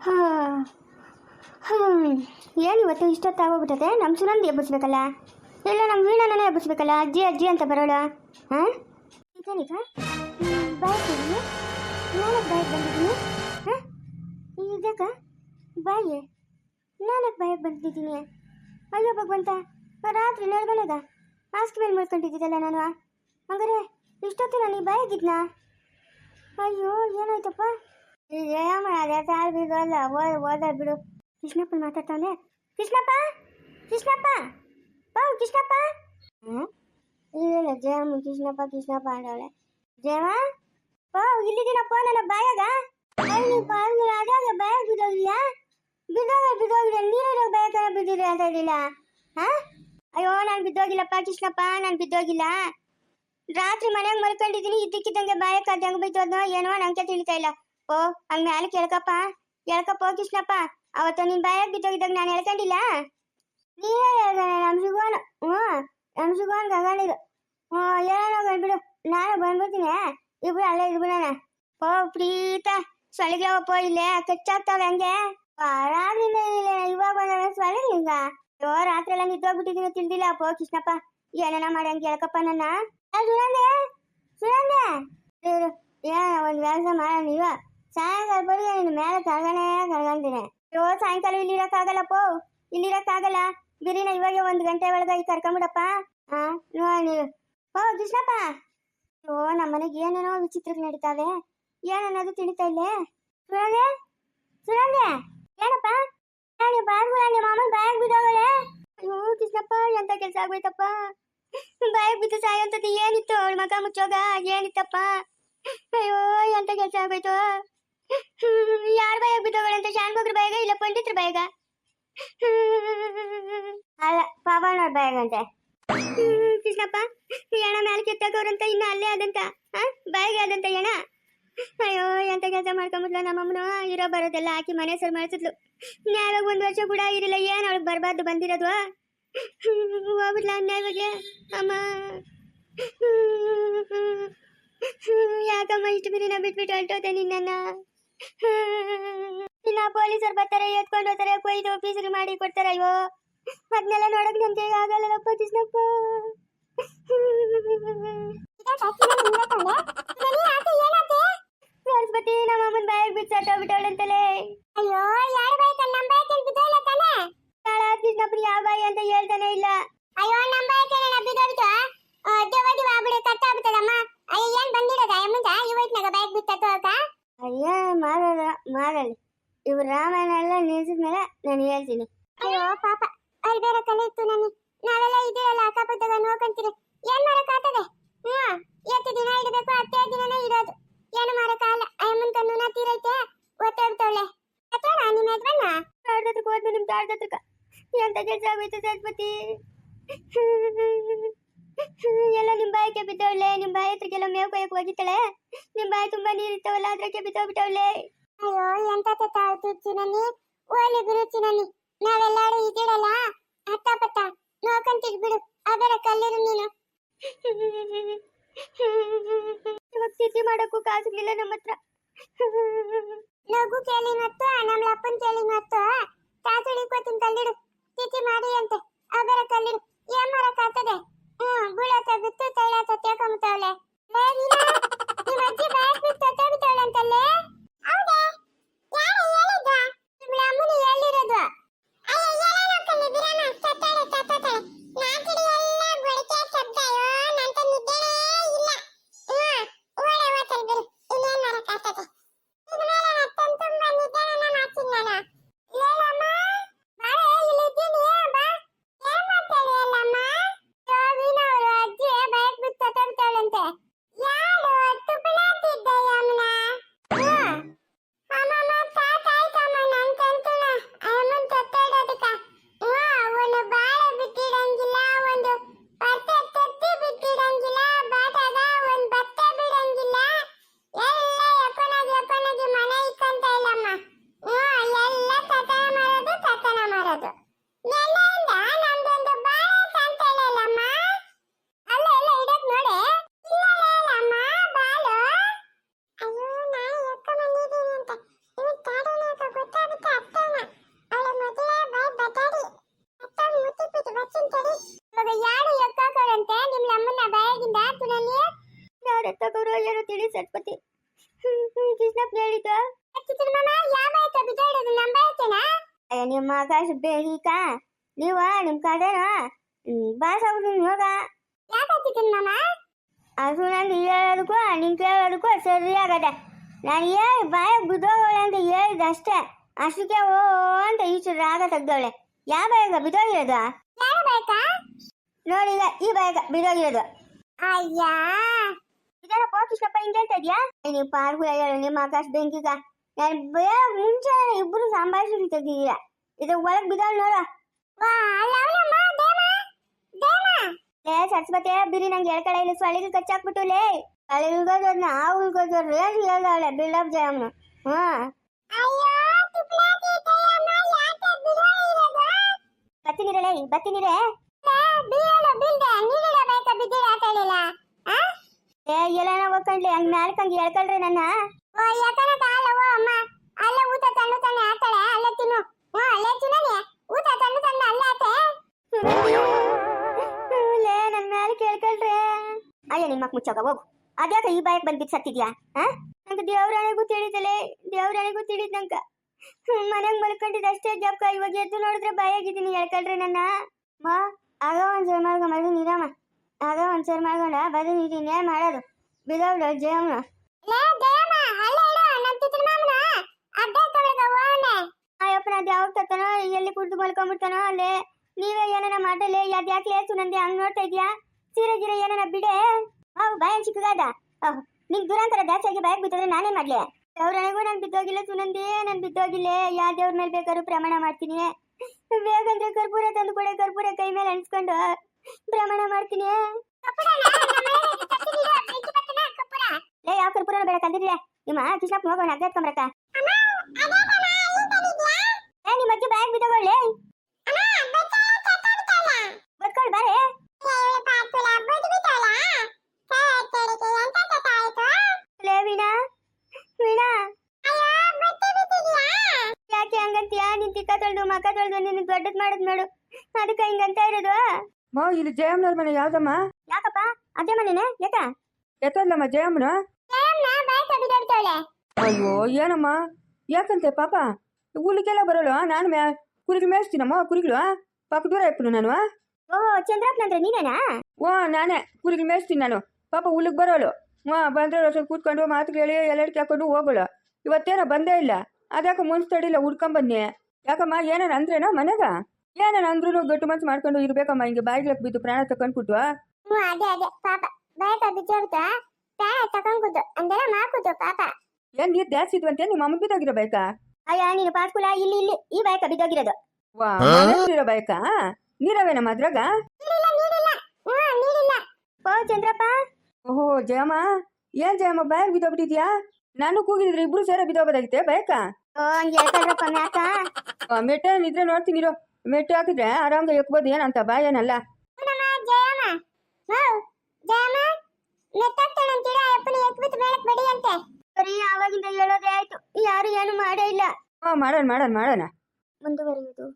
ಹಾಂ. ಹ್ಞೂ ಏನು ಇವತ್ತು ಇಷ್ಟೊತ್ತಾಗೋಗ್ಬಿಟ್ಟದೆ ನಮ್ಮ ಸುನಂದಿ ಎಬ್ಬಿಸ್ಬೇಕಲ್ಲ? ಇಲ್ಲ ನಮ್ಮ ವೀಣಾನೇ ಎಬ್ಬಿಸ್ಬೇಕಲ್ಲ? ಅಜ್ಜಿ ಅಜ್ಜಿ ಅಂತ ಬರೋಳು. ಹಾಂ? ನಿಜ ಬಾಯ್ ನಾನಕ್ಕೆ ಬಾಯಿಗೆ ಬಂದಿದ್ದೀನಿ. ಹಾಂ? ಇದಕ್ಕ ಬಾಯಿ? ನಾನಕ್ಕೆ ಬಾಯಿಗೆ ಬಂದಿದ್ದೀನಿ. ಅಯ್ಯೋ, ಭಗವಂತ. ರಾತ್ರಿ ನಡ್ಗಳದ ಮಾಸ್ಕ್ ಮೇಲೆ ಮುಳ್ಕೊಂಡಿದ್ದಿದ್ದಲ್ಲ ನಾನು. ಹಂಗಾರೆ ಇಷ್ಟೊತ್ತು ನಾನು ಈ ಬಾಯಾಗಿದ್ನಾ? ಅಯ್ಯೋ, ಏನಾಯ್ತಪ್ಪ? ಏಮ ಅದೇ ಓದ ಓದ ಬಿಡು ಕೃಷ್ಣಪ್ಪ ಮಾತಾಡ್ತಾನೆ ಕೃಷ್ಣಪ್ಪ? ಕೃಷ್ಣಪ್ಪ? ಬಾವು ಕೃಷ್ಣಪ್ಪ. ಇಲ್ಲ ಜಯಮ್ಮ, ಕೃಷ್ಣಪ್ಪ ಕೃಷ್ಣಪ್ಪ ಅಂದವಳೆ. ಜಯಮ್ಮ? ಪೌ ಇಲ್ಲಿದ್ದೀನಪ್ಪ, ನನ್ನ ಬಾಯಾಗ? ಅದಾಗ ಬಾಯಾಗ ಬಿದ್ದೋಗಿಲ್ಲ ಬಿದ್ದೋಗ ಬಿದ್ದೋಗಿಲ್ಲ ನೀರಲ್ಲಿ ಬಾಯಾಗ ಬಿದ್ದಿದೆ ಅಂತ ಹೇಳಿಲ್ಲ. ಹಾ? ಅಯ್ಯೋ, ನಾನು ಬಿದ್ದೋಗಿಲ್ಲಪ್ಪ, ಕೃಷ್ಣಪ್ಪ, ನಾನು ಬಿದ್ದೋಗಿಲ್ಲ. ರಾತ್ರಿ ಮನೆಯಾಗ ಮಲ್ಕೊಂಡಿದ್ದೀನಿ, ಇದ್ದಕ್ಕಿದ್ದಂಗೆ ಬಾಯ ಅದಂಗೆ ಬೈತೋದ್ನೋ ಏನೋ ನಂಗೆ ತಿಳಿತಾ ಇಲ್ಲ. ಓ ಹಂಗ ಮ್ಯಾಲೆ ಕೇಳ್ಕಪ್ಪ ಕೇಳ್ಕಪ್ಪ ಕೃಷ್ಣಪ್ಪ ಅವತ್ತು ನಿನ್ ಬಾಯಾಗ ಬಿದ್ದೋಗಿದ್ದಾಗ ನಾನು ಹೇಳ್ಕೊಂಡಿಲ್ಲ ನೀನೇ ಹೇಳ್ದಾನೆ ನಮ್ ಸುಗೋನ್ ಹ್ಞೂ ನಮ್ ಸುಗೋನ್ ಗಗಣಿದು ಹ್ಞೂ ಏನೋ ಬಿಡು ನಾನು ಬಂದ್ಬಿಡ್ತೀನಿ ಇಬ್ರು ಅಲ್ಲೇ ಇದ್ಬಿಡೋಣ ಓ ಪ್ರೀತ ಸೊಳಗ್ಯಾವಪ್ಪ ಇಲ್ಲೇ ಕಚ್ಚಾಗ್ತಾವೆ ಹಂಗೆ ರಾತ್ರಿಯಿಂದ ಇಲ್ಲ ಇವಾಗ ಬಂದವ ಸೊಳಗಿಂಗ ಅಯ್ಯೋ ರಾತ್ರಿ ಎಲ್ಲ ನಿದ್ದೋಗ್ಬಿಟ್ಟಿದ್ದೀನಿ ತಿಳಿದಿಲ್ಲ ಅಪ್ಪ ಕೃಷ್ಣಪ್ಪ ಏನೇನ ಮಾಡಿ ಹಂಗೆ ಹೇಳ್ಕಪ್ಪ ನನ್ನ ಆ, ಸುನಂದೆ ಸುನಂದೆ ಇರು ಏನ ಒಂದು ವ್ಯಾಸ ಮಾಡ ನೀವ ಸಾಯಂಕಾಲ ಬಡಿಗೆ ನೀನು ಮೇಲೆ ಕರ್ಗಣೆ ಕರ್ಗಂತೀನಿ ಅಯ್ಯೋ, ಸಾಯಂಕಾಲ ಇಲ್ಲಿ ಇರಕ್ಕಾಗಲ್ಲಪ್ಪ ಇಲ್ಲಿ ಇರಕ್ಕಾಗಲ್ಲ. ಬಿರಿನ ಇವಾಗ ಒಂದು ಗಂಟೆ ಒಳಗೆ ಇಲ್ಲಿ ಕರ್ಕೊಂಬಿಡಪ್ಪ. ಹಾ ನೋಡಿ ನೀವು ಓ, ಕೃಷ್ಣಪ್ಪ. ಓ ನಮ್ಮ ಮನೆಗೆ ಏನೇನೋ ವಿಚಿತ್ರಕ್ಕೆ ನಡೀತಾವೆ. ಏನನ್ನೋದು ತಿಳಿತಾ ಇಲ್ಲೇ? ಸುರಂಗೆ? ಸುರಂಗೆ? ಏನಪ್ಪ? ನಾನು ಬಾರ್ಗುಳ ನಿಮ್ಮ ಮಾಮನ್ ಬಾಯಾಗ ಬಿದ್ದೋಗಳೆ? ಅಯ್ಯೋ, ಕೃಷ್ಣಪ್ಪ, ಎಂತ ಕೆಲಸ ಆಗ್ಬೇಕಪ್ಪ ಬಾಯಾಗ ಬಿದ್ದು ಸಾಯೋಂಥದ್ದು ಏನಿತ್ತು? ಅವಳ ಮಗ ಮುಚ್ಚೋಗ? ಏನಿತ್ತಪ್ಪ? ಅಯ್ಯೋ, ಎಂತ ಕೆಲಸ ಆಗೋಯ್ತು ಯಾರ ಬಾಯಾಗ ಬಿದ್ದೋಗಳೆ ಅಂತ? ಶಾನ್ಭೋಗ್ರ ಬಾಯಾಗ ಇಲ್ಲ ಪಂಡಿತ್ರ ಬಾಯಾಗ ಅಲ್ಲ, ಪಾವಣ್ಣವ್ರ ಬಾಯಾಗಂತೆ ಕೃಷ್ಣಪ್ಪ ಎಣ ಮ್ಯಾಲ ಕೆತ್ತಕೋರಂತ ಇನ್ನ ಅಲ್ಲೇ ಆದಂತ ಬಾಯಿಗೆ ಆದಂತ ಎಣ ಅಯ್ಯೋ, ಎಂತ ಕೆಲಸ ಮಾಡ್ಕೊಂಬಿಟ್ಲ? ನಮ್ಮಮ್ಮನು ಇರೋ ಬರೋದೆಲ್ಲ ಹಾಕಿ ಮನೆ ಸರ್ ಮಾಡಿಸಿದ್ಲು. ನ್ಯಾಯವಾಗ ಒಂದು ವರ್ಷ ಕೂಡ ಇರಲಿಲ್ಲ ಏನು ಅವಳಿಗೆ ಬರಬಾರ್ದು ಬಂದಿರೋದು ಹೋಗ್ಬಿಟ್ಲ ನ್ಯಾಯವಾಗೆ ಅಮ್ಮ. ಯಾಕಮ್ಮ, ಇಷ್ಟು ಬಿರಿನ ಬಿಟ್ಬಿಟ್ಟು ಹೊರಟೋತೆ ನಿನ್ನನ್ನ? ಇನ್ನ ಪೊಲೀಸರು ಬರ್ತಾರೆ ಎತ್ಕೊಂಡು ಹೋಗ್ತಾರೆ ಕೊಯ್ದು ಫೀಸರಿ ಮಾಡಿ ಕೊಡ್ತಾರೆ ಅಯ್ಯೋ. ಅದನ್ನೆಲ್ಲ ನೋಡಕ್ ನಮ್ಗೆ ಆಗಲ್ಲಪ್ಪ ಕೃಷ್ಣಪ್ಪ. ಸರಸ್ವತಿ ನಮ್ಮ ಅಮ್ಮನ ಬಾಯಿಗೆ ಬಿಟ್ಟು ಸತ್ತೋಗ್ಬಿಟ್ಟವಳಂತಲೇ ಅಯ್ಯೋ ಯಾರ ಬಾಯಿಗೆ ನಮ್ಮ ಬಾಯಿಗೆ ಬಿದ್ದೋಲ್ಲ ತಾನೆ ಕಾಳ ಕೃಷ್ಣಪ್ಪನ ಯಾವ ಬಾಯಿ ಅಂತ ಹೇಳ್ತಾನೆ ಇಲ್ಲ ಅಯ್ಯೋ ನಮ್ಮ ಬಾಯಿಗೆ ನಾನು ಬಿದ್ದೋಯ್ತು ದೇವದಿ ಮಾಡ್ಬಿಡಿ ಕಟ್ಟಾಗ್ಬಿಟ್ಟದಮ್ಮ ಅಯ್ಯೋ ಏನ್ ಬಂದಿರೋದ ಅಮ್ಮಂದ ಇವತ್ನಾಗ ಬಾಯಿಗೆ ಬಿಟ್ಟು ಸತ್ತೋಗ ಅಯ್ಯ ಮಾಡಲ್ಲ ಮಾಡಲ್ಲ ಇವ್ರು ರಾಮಾಯಣ ಎಲ್ಲ ನಿಲ್ಸಿದ್ಮೇಲೆ ನಾನು ಹೇಳ್ತೀನಿ. ಅಯ್ಯೋ ಪಾಪ ಅಲ್ಲಿ ಬೇರೆ ಕಲೆ ಇತ್ತು ನನಗೆ. ನಾವೆಲ್ಲ ಇದೀರಲ್ಲ ಅಕ್ಕಪಕ್ಕದಾಗ ನೋಡ್ಕೊಂತೀರಿ ಏನ್ ಮಾಡಕ್ಕಾಗ್ತದೆ ಹ್ಮ್ ಎಷ್ಟು ದಿನ ಇಡಬೇಕು ಹತ್ತೇ ದಿನನೇ ಇರೋದು ಏನು ಮಾಡಕ್ಕಾಗಲ್ಲ ಅಮ್ಮನ್ ಕಣ್ಣುನ ತೀರೈತೆ. ಒತ್ತೋಗ್ತವಳೆ ಅಥವಾ ನಿಮ್ಮ ಯಜಮಾನ? ತಾಡ್ದತ್ರಕ್ಕೆ ಹೋದ್ನು ನಿಮ್ ತಾಡ್ದತ್ರಕ್ಕ ಎಂತ ಕೆಲಸ ಆಗೋಯ್ತು ಎಲ್ಲ ನಿಮ್ ಬಾಯಿಗೆ ಬಿದ್ದವಳೆ ನಿಮ್ ಬಾಯಿ ಹತ್ರಕ್ಕೆಲ್ಲ ಮೇವು ಕೊಯ್ಯಕ್ಕೆ ಹೋಗಿತ್ತಾಳೆ ನಿಮ್ ಬಾಯಿ ತುಂಬಾ ನೀರಿರ್ತಾವಲ್ಲ ಅದ್ರಕ್ಕೆ ಬಿದ್ದೋಗ್ಬಿಟ್ಟವಳೆ ಅಯ್ಯೋ ಎಂತ ತಾಳ್ತು ಚಿನನಿ ಓಲಿ ಬಿಡು ನನಿ ನಾವೆಲ್ಲಾರು ಇದ್ದೀರಲ್ಲ ಅತ್ತ ಪತ್ತ ನೋಡ್ಕೊಂತಿದ್ ಬಿಡು ಅದರ ಕಲ್ಲಿರು ನೀನು. ಇವಾಗ ತಿಥಿ ಮಾಡಕ್ಕೂ ಕಾಸಿರ್ಲಿಲ್ಲ ನಮ್ಮ ಹತ್ರ. ನಗು ಕೇಳಿ ಮತ್ತು ನಮ್ಮ ಅಪ್ಪನ್ ಕೇಳಿ ಮತ್ತು ಕಾಸು ಕೊತ್ತಿನ ಕಲ್ಲಿಡು ತಿಥಿ ಮಾಡಿ ಅಂತೆ. ಅದರ ಕಲ್ಲಿಡು ಏನ್ ಮಾಡಕ್ಕಾಗ್ತದೆ ಹ್ಮ್ ಬೀಳತ್ತ ಬಿತ್ತು ತೈಲ ನಿಮ್ಮ ಅಜ್ಜಿ ಬಾಯ್ ಬಿಟ್ಟು ತತ್ತೋಗ್ಬಿಟ್ಟವಳೆ ಅಂತಲ್ಲೇ ಹೌದೇ ಯಾರು ಹೇಳಿದ್ದ ನಿಮ್ಮ ಅಮ್ಮನ ಹೇಳಿರೋದು ಅಯ್ಯ ಏನೋ ಕಣ್ಣು ಬಿರಣ ತತ್ತಾಳೆ ತತ್ತಾಳೆ ನಾಚಿಡಿ ಎಲ್ಲ ಗೊಳಕೆ ಶಬ್ದ ಅಯ್ಯೋ ನಂತ ನಿದ್ದೆನೇ ಇಲ್ಲ ಹ್ಮ್ ಓಡೆ ಓತಲ್ ಬಿರು ಇನ್ನೇನ್ ಮಾಡಕ್ಕಾಗ್ತದೆ ಇದ್ಮೇಲೆ ನತ್ತನ್ ತುಂಬಾ ನಿದ್ದೆನ ಮಾಡ್ತೀನಿ ನಾನು ಲೇಲಮ್ಮ ಬಾರೆ ಇಲ್ಲಿ ಇದ್ದೀನಿ ಬಾ ಏನ್ ಮಾಡ್ತಾಳೆ ಅಲ್ಲಮ್ಮ ಯೋಗಿನ ಅವಳು ಅಜ್ಜಿ ಬೈಕ್ ಬಿಟ್ಟು ತತ್ತಾಡ್ತಾಳಂತೆ ಯಾರು ತುಪ್ಪಳಾತಿದ್ದೆ ಯಮನ ಹ್ಮ್ ಅಮ್ಮಮ್ಮ ತಾತ ಆಯ್ತ ಅಯ್ಯ ನಿಮ್ಮ ಆಕಾಶ ಕಾ ನೀವ ನಿಮ್ಮ ಕಡೆನ ಬಾಸ್ ಆಗ್ಬಿಟ್ಟು ಹೋಗ ಯಾಕಾಗ್ತಿದ್ದೀನಿ ಮಾಮ? ಅದು ನಾನು ಹೇಳೋದಕ್ಕೂ ನಿನ್ ಕೇಳೋದಕ್ಕೂ ಸರಿ ಆಗದೆ. ನಾನು ಹೇಳಿ ಬಾಯ ಬಿದ್ದೋಗಳೆ ಅಂತ ಹೇಳಿದ ಅಷ್ಟೇ. ಅಷ್ಟಕ್ಕೆ ಓ ಅಂತ ಈಚು ರಾಗ ತೆಗ್ದವಳೆ. ಯಾವ ಬಾಯಗ ಬಿದ್ದೋಗಿರೋದು? ಯಾವ ಬಾಯಕ ನೋಡಿ ಈಗ ಈ ಬಾಯಕ ಬಿದ್ದೋಗಿರೋದು. ಅಯ್ಯ. ಇದೆಲ್ಲ ಪೋಕಿಸ್ಟಪ್ಪ ಹಿಂಗೆ ಹೇಳ್ತಾ ಇದೆಯಾ ನೀವು ಪಾರ್ಗುಳ ಹೇಳು ನಿಮ್ಮ ಆಕಾಶ ಬೆಂಕಿಗ ನಾನು ಮುಂಚೆ ಇಬ್ರು ಸಂಭಾಷಣೆ ತೆಗ್ದಿದ್ದೀರ ಇದು ಒಳಗ್ ಬಿದ್ದವಳು ನೋಡ. ಏ ಸರಸ್ವತಿ ಬಿರಿ ನಂಗೆ ಹೇಳ್ಕಳ ಇಲ್ಲ ಸೊಳಿಗೆ ಕಚ್ಚಾಕ್ಬಿಟ್ಟು ಲೇ. ಸೊಳಿಗೋದು ನಾವು ಉಳ್ಕೋದು ರೇಸ್ ಹೇಳ್ದಾಳೆ ಬಿಲ್ಡಪ್ ಜಯಮ್ನು ಹಾ ಬತ್ತೀನಿರಲೇ ಬತ್ತೀನಿರೇ ಏ ಎಲ್ಲ ಹೋಗ್ಕೊಂಡ್ಲಿ ಹಂಗ್ ಮ್ಯಾಲ್ಕಂಗ್ ಹೇಳ್ಕೊಳ್ರಿ ನನ್ನ. ಅಲ್ಲ ಹ್ಞೂ ಅಲ್ಲೇ ತಿನ್ನನೆ ಊಟ ತಣ್ಣು ತಣ್ಣೆ ಅಲ್ಲೇ ಆತೆ. ಲೇ ನನ್ನ ಮೇಲೆ ಕೇಳ್ಕೊಳ್ರಿ. ಅಯ್ಯ ನಿಮ್ಮ ಮಕ್ ಹೋಗು. ಅದ್ಯಾಕ ಈ ಬಾಯಕ್ ಬಂದ್ಬಿಟ್ಟು ಸತ್ತಿದ್ಯಾ ನಂಗೆ ದೇವ್ರಾಣಿಗೂ ತಿಳಿದಲೆ ದೇವ್ರಾಣಿಗೂ ತಿಳಿದ್ ನಂಗ. ಮನೆಗ್ ಮಲ್ಕೊಂಡಿದ್ದ ಅಷ್ಟೇ ಜಪ್ಕ. ಇವಾಗ ಎದ್ದು ನೋಡಿದ್ರೆ ಬಾಯಾಗಿದ್ದೀನಿ ಹೇಳ್ಕೊಳ್ರಿ ನನ್ನ. ಮಾ, ಆಗ ಒಂದ್ಸರಿ ಮಾಡ್ಕೊಂಡ್ ಬದು ನೀರಮ್ಮ. ಆಗ ಒಂದ್ಸರಿ ಮಾಡ್ಕೊಂಡ ಬದು ನೀರಿನ ಮಾಡೋದು. ಬಿದವ್ಳು ಜಯಮ್ಮ. ಅದು ಯಾವಾಗ ತತ್ತಾನೋ, ಎಲ್ಲಿ ಕುಡಿದು ಮಲ್ಕೊಂಡ್ಬಿಡ್ತಾನೋ ಅಲ್ಲೇ. ನೀವೇ ಏನಾರ ಮಾಡಲೇ ಯಾಕೆ ಯಾಕೆ ಲೇಸು ನಂದೆ? ಹಂಗ್ ನೋಡ್ತಾ ಇದ್ಯಾ? ಸೀರೆ ಗಿರೆ ಏನಾರ ಬಿಡೆ? ಅವ್ ಭಯ ಚಿಕ್ಕದಾದ ಅಹ್ ನಿಂಗ್ ದುರಂತರ ಜಾಸ್ತಿಯಾಗಿ ಬಾಯಕ್ ಬಿತ್ತಂದ್ರೆ ನಾನೇ ಮಾಡ್ಲಿ. ದೇವ್ರನಿಗೂ ನಾನು ಬಿದ್ದೋಗಿಲ್ಲ ಸುನಂದಿ ನಾನು ಬಿದ್ದೋಗಿಲ್ಲ. ಯಾ ದೇವ್ರ ಮೇಲೆ ಬೇಕಾದ್ರೂ ಪ್ರಮಾಣ ಮಾಡ್ತೀನಿ. ಬೇಗಂದ್ರೆ ಕರ್ಪೂರ ತಂದು ಕೊಡೆ, ಕರ್ಪೂರ ಕೈ ಮೇಲೆ ಅನ್ಸ್ಕೊಂಡು ಪ್ರಮಾಣ ಮಾಡ್ತೀನಿ. ಲೇ, ಯಾವ ಕರ್ಪೂರ ಬೇಡ ಕಂದಿದ್ರೆ ನಿಮ್ಮ ಕೃಷ್ಣಪ್ಪ ಹೋಗೋಣ ಅಗ್ಗ ಎತ್ಕೊಂಬರಕ್ಕ ಅಜ್ಜಿ ಬ್ಯಾಗ್ ಬದ್ಕೊಳ್ಳಿ ಬಾರೆ. ಲೇ ವೀಣಾ. ವೀಣಾ. ಯಾಕೆ ಹಂಗಂತೀಯ? ನಿನ್ ತಿಕ್ಕ ತೊಳ್ದು ಮಕ್ಕ ತೊಳ್ದು ನಿನ್ನ ದೊಡ್ಡದ್ ಮಾಡದ್ ನೋಡು. ಅದಕ್ಕೆ ಹಿಂಗಂತ ಇರೋದು. ಮಾ ಇಲ್ಲಿ ಜಯಮ್ಮನವ್ರ ಮನೆ ಯಾವ್ದಮ್ಮ? ಯಾಕಪ್ಪ? ಅದೇ ಮನೇನೆ? ಯಾಕ? ಎತ್ತಲ್ಲಮ್ಮ ಜಯಮ್ಮನ? ಅಯ್ಯೋ ಏನಮ್ಮ? ಯಾಕಂತೆ ಪಾಪ? ಹುಲಿಗೆಲ್ಲ ಬರೋಳು ನಾನು ಮ್ಯಾ ಕುರಿಗಳು ಮೇಯಿಸ್ತೀನಮ್ಮ ಕುರಿಗಳು ಪಾಪ ದೂರ ಇಪ್ಪನು ನಾನು ಓ ಚಂದ್ರಪ್ಪನ ಅಂದ್ರೆ ನೀನೇನಾ? ಓ ನಾನೇ. ಕುರಿಗಳು ಮೇಯಿಸ್ತೀನಿ ನಾನು. ಪಾಪ ಹುಲಿಗೆ ಬರೋಳು ಹ್ಞೂ ಬಂದ್ರೆ ಕೂತ್ಕೊಂಡು ಮಾತು ಕೇಳಿ ಎಲ್ಲಡಿಕೆ ಹಾಕೊಂಡು ಹೋಗೋಳು. ಇವತ್ತೇನೋ ಬಂದೇ ಇಲ್ಲ. ಅದ್ಯಾಕೆ ಮುಂಚೆ ತಡಿಲ್ಲ ಹುಡ್ಕೊಂಬನ್ನಿ ಯಾಕಮ್ಮ ಏನಾರ ಅಂದ್ರೇನೋ ಮನೆಗ? ಏನಾರ ಅಂದ್ರೂ ಗಟ್ಟು ಮನ್ಸು ಮಾಡ್ಕೊಂಡು ಇರ್ಬೇಕಮ್ಮ ಹಿಂಗೆ ಬಾಯಿಗ್ಲಕ್ ಬಿದ್ದು ಪ್ರಾಣ ತಕೊಂಡ್ಬಿಟ್ಟು ಹ್ಞೂ ಅದೇ ಅದೇ. ಪಾಪ ಬಾಯ್ಕ ಬಿದ್ದೋಗ್ತಾ ಪ್ರಾಣ ತಕೊಂಡ್ಕುದ್ದು ಅಂದೆಲ್ಲ ಮಾಡ್ಕುದ್ದು ಪಾಪ. ಏನ್ ನೀರ್ ಜಾಸ್ತಿ ಇದ್ವಂತೆ? ನಿಮ್ಮ ಅಮ್ಮ ಬಿದ್ದೋಗಿರೋ ಬೈಕಾ? ಅಯ್ಯ ನೀನು ಪಾಸ್ಕುಲ ಇಲ್ಲಿ ಇಲ್ಲಿ ಈ ಬಾಯ್ಕ ಬಿದ್ದೋಗಿರೋದು. ವಾ ಇರೋ ಬಾಯಕ ನೀರವೇನಮ್ಮ ಅದ್ರಾಗ ಓ ಚಂದ್ರಪ್ಪ. ಓಹೋ ಜಯಮ್ಮ. ಏನ್ ಜಯಮ್ಮ ಬಾಯ್ ಬಿದ್ದೋಗ್ಬಿಟ್ಟಿದ್ಯಾ? ನಾನು ಕೂಗಿದ್ರೆ ಇಬ್ರು ಸೇರ ಬಿದ್ದೋಗೋದಾಗಿತ್ತೆ ಬಯಕ ಓ ಹಂಗೆ ಹೇಳ್ಕೊಳ್ರಪ್ಪ ಮ್ಯಾಕ. ಮೆಟ್ಟೆ ನಿದ್ರೆ ನೋಡ್ತೀನಿ ಮೆಟ್ಟು ಮೆಟ್ಟೆ ಹಾಕಿದ್ರೆ ಆರಾಮ್ಗೆ ಎಕ್ಬೋದು ಏನಂತ ಬಾ ಏನಲ್ಲ ಜಯಮ್ಮ. ಹೌ ಜಯಮ್ಮ. ಮೆತ್ತಾಗ್ತಾಳಂತೀರ ಅಪ್ಪನ ಎತ್ಬಿಟ್ಟು ಮೇಲಕ್ ಬಡಿ ಸರಿ ಆವಾಗಿಂದ ಹೇಳೋದೇ ಆಯ್ತು. ಯಾರು ಏನು ಮಾಡೇ ಇಲ್ಲ. ಹಾ ಮಾಡೋಣ ಮಾಡೋಣ ಮಾಡೋಣ. ಮುಂದುವರಿಯುವುದು.